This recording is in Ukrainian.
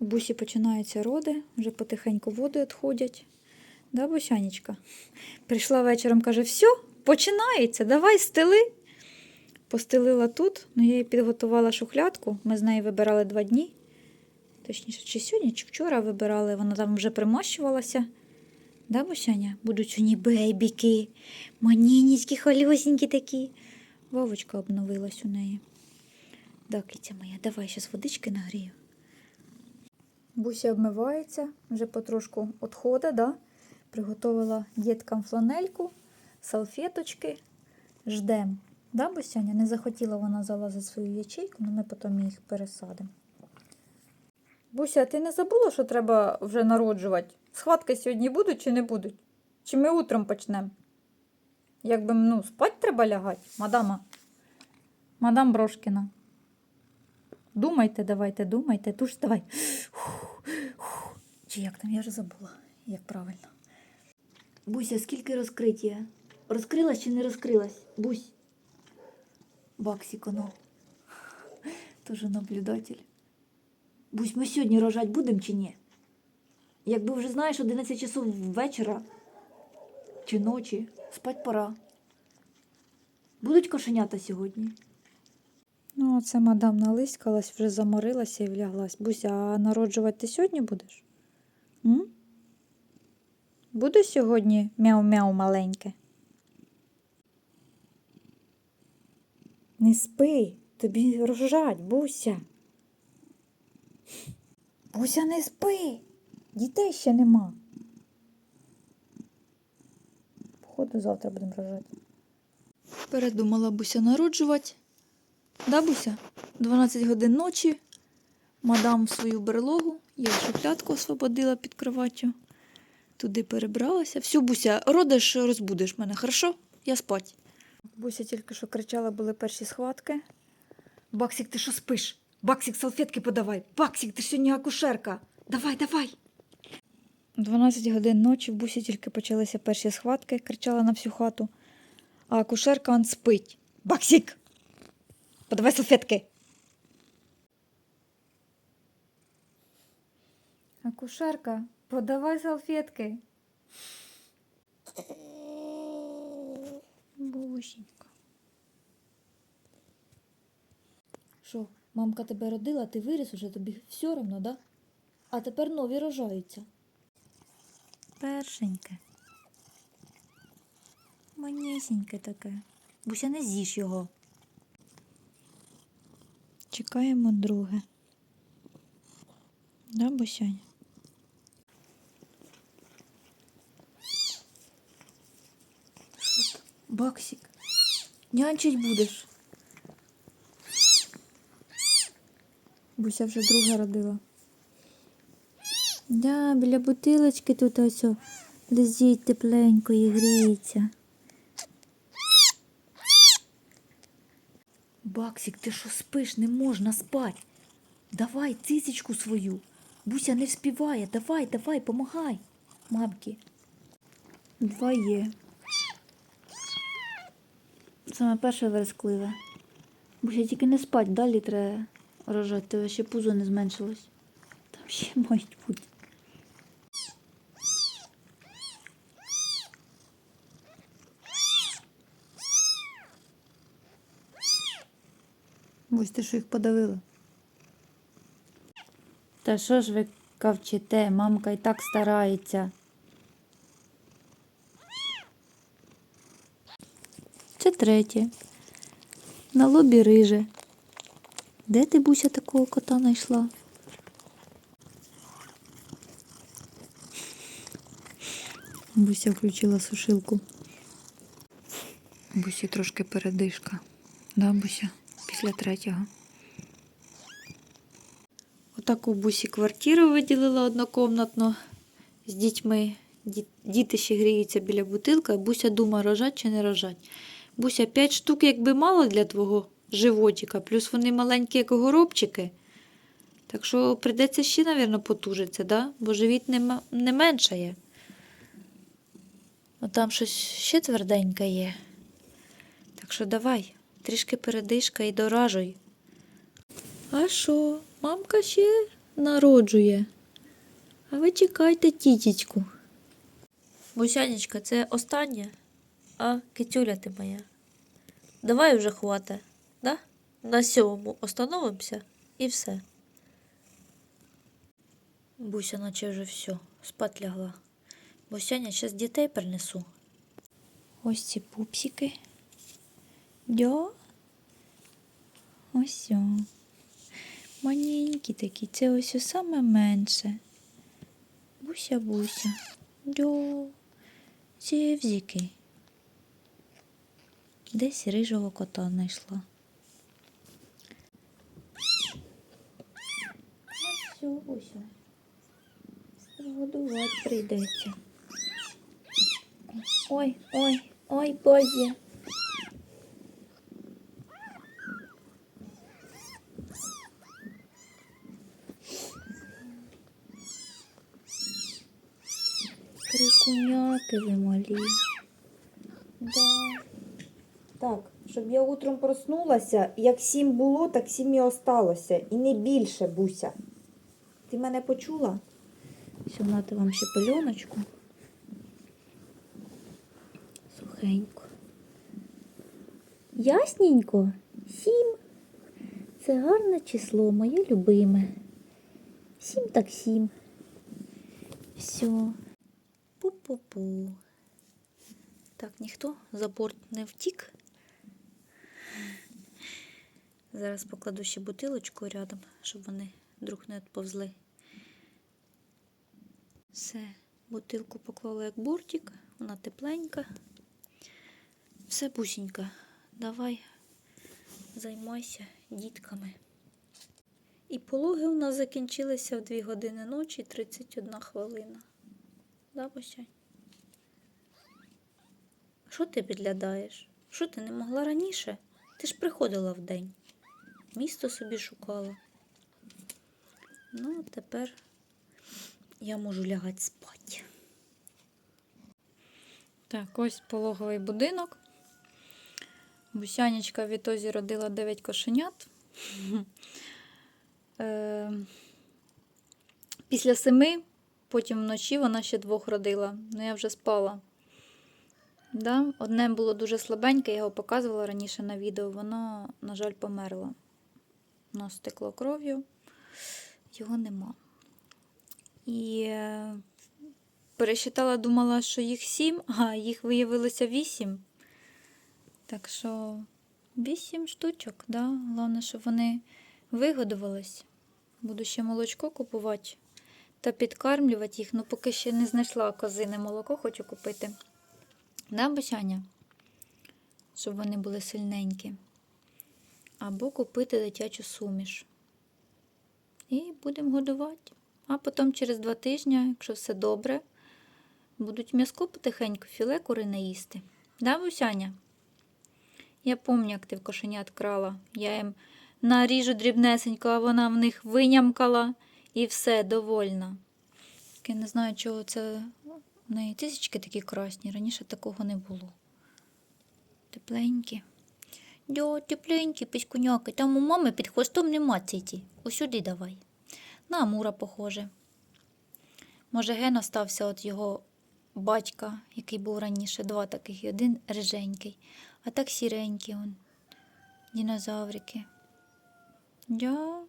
У бусі починаються роди, вже потихеньку води відходять. Да, Бусянечка? Прийшла вечором, каже, все, починається, давай стели. Постелила тут, ну я їй підготувала шухлядку. Ми з нею вибирали два дні. Точніше, чи сьогодні, чи вчора вибирали, вона там вже примощувалася. Да, Бусяня? Будуть сьогодні бейбіки, манініські, холюсінькі такі. Вовочка обновилась у неї. Да, киця моя, давай зараз водички нагрію. Буся обмивається, вже потрошку відходить, да? Приготувала діткам фланельку, салфеточки. Ждем. Да, Бусяня? Не захотіла вона залазити свою ячейку, але ми потім їх пересадимо. Буся, ти не забула, що треба вже народжувати? Схватки сьогодні будуть чи не будуть? Чи ми утром почнемо? Якби ну, спать треба лягати, мадама. Мадам Брошкіна. Думайте, давайте, думайте. Туж давай. Фух. Чи як там? Я вже забула, як правильно. Буся, скільки розкриття? Розкрилась чи не розкрилась? Бусь. Баксіко, ну. Тоже наблюдатель. Бусь, ми сьогодні рожать будемо чи ні? Якби вже знаєш, 11 часов вечора чи ночі, спать пора. Будуть кошенята сьогодні? Ну, оце мадам налискалась, вже заморилася і вляглась. Буся, а народжувати ти сьогодні будеш? М? Буде сьогодні мяу-мяу маленьке? Не спи, тобі рожать, Буся. Буся, не спи. Дітей ще нема. Походу, завтра будемо рожати. Передумала Буся народжувати. Да, Буся? 12 годин ночі. Мадам в свою берлогу. Я шухлядку освободила під кроваттю. Туди перебралася. Всю, Буся, родиш, розбудиш мене, хорошо? Я спать. Буся тільки що кричала, були перші схватки. Баксик, ти що спиш? Баксик, салфетки подавай. Баксик, ти сьогодні акушерка. Давай, давай. 12 годин ночі в бусі тільки почалися перші схватки, кричала на всю хату. А акушерка он спить. Баксик! Подавай салфетки. Акушерка, подавай салфетки. Бусінька. Що, мамка тебе родила, ти виріс уже, тобі все одно, да? А тепер нові рожаються. Першеньке. Манісіньке таке. Буся, не з'їж його. Чекаємо друге. Да, Бусянь? Баксик, нянчить будеш. Буся вже друга родила. Да, біля бутилочки тут ось о, лежить тепленько і гріється. Баксик, ти що спиш, не можна спать. Давай цисечку свою. Буся не вспіває. Давай, давай, помагай. Мамки. Два є. Саме перше верескливе. Буся тільки не спать, далі треба рожати, тебе ще пузо не зменшилось. Там ще мають бути. Ось ти що їх подавила. Та що ж ви кавчите? Мамка і так старається. Третє. На лобі риже. Де ти, Буся, такого кота знайшла? Буся включила сушилку. Бусі трошки передишка. Да, Буся? Після третього. Отаку Бусі квартиру виділила однокомнатну з дітьми. Діти ще гріються біля бутилка, Буся думає, рожать чи не рожать. Буся, п'ять штук якби мало для твого животика, плюс вони маленькі, як горобчики. Так що прийдеться ще, мабуть, потужитися, да? бо живіт не, не меншає. О, там щось ще тверденьке є. Так що давай, трішки передишка і доражуй. А що, мамка ще народжує. А ви чекайте тітечку. Бусянечка, це останнє, а китюля ти моя. Давай вже хвата, да? На сьомому остановимося і все. Буся, наче вже все, спать лягла. Бусяня, зараз дітей принесу. Ось ці пупсики. Дя. Ось. о. Маленькі такі, це ось о саме менше. Буся, буся. Дя. Цівзики. Десь рижого кота знайшла. Все, Буся. Годувати прийдеться. Ой, ой, ой, Боже. Крикуняки ви малі. Да. Так, щоб я утром проснулася, як сім було, так сім і осталося. І не більше, Буся. Ти мене почула? Все, нати вам ще пельоночку. Сухенько. Ясненько. Сім. Це гарне число, моє любиме. Сім так сім. Все. Пу-пу-пу. Так, ніхто за борт не втік. Зараз покладу ще бутилочку рядом, щоб вони друг не відповзли. Все, бутилку поклала як бортик, вона тепленька. Все, бусінька, давай займайся дітками. І пологи у нас закінчилися в 2 години ночі 31 хвилина. Да, Босянь? Що ти підглядаєш? Що ти не могла раніше? Ти ж приходила вдень. Місто собі шукала. Ну, а тепер я можу лягати спати. Так, ось пологовий будинок. Бусянечка в ітозі родила 9 кошенят. Е, Після семи, потім вночі вона ще двох родила. Ну, я вже спала. Да? Одне було дуже слабеньке, я його показувала раніше на відео. Воно, на жаль, померло. Воно стекло кров'ю, його нема. І е, пересчитала, думала, що їх сім, а їх виявилося вісім. Так що вісім штучок, да? Головне, щоб вони вигодувались. Буду ще молочко купувати та підкармлювати їх. Ну, поки ще не знайшла козине молоко, хочу купити. Да, Босяня? Щоб вони були сильненькі. Або купити дитячу суміш. І будемо годувати. А потім через два тижні, якщо все добре, будуть м'язко потихеньку, філе курине їсти. Да, Бусяня? Я пам'ятаю, як ти в кошенят крала. Я їм наріжу дрібнесенько, а вона в них винямкала і все, довольна. Я не знаю, чого це в неї тисячки такі красні. Раніше такого не було. Тепленькі. Дьо, тепленькі, піськуняки. Там у мами під хвостом нема циті. Усюди давай. На Амура похоже. Може, ген остався від його батька, який був раніше, два таких, і один риженький, а так сіренький он. Дінозаврики. Я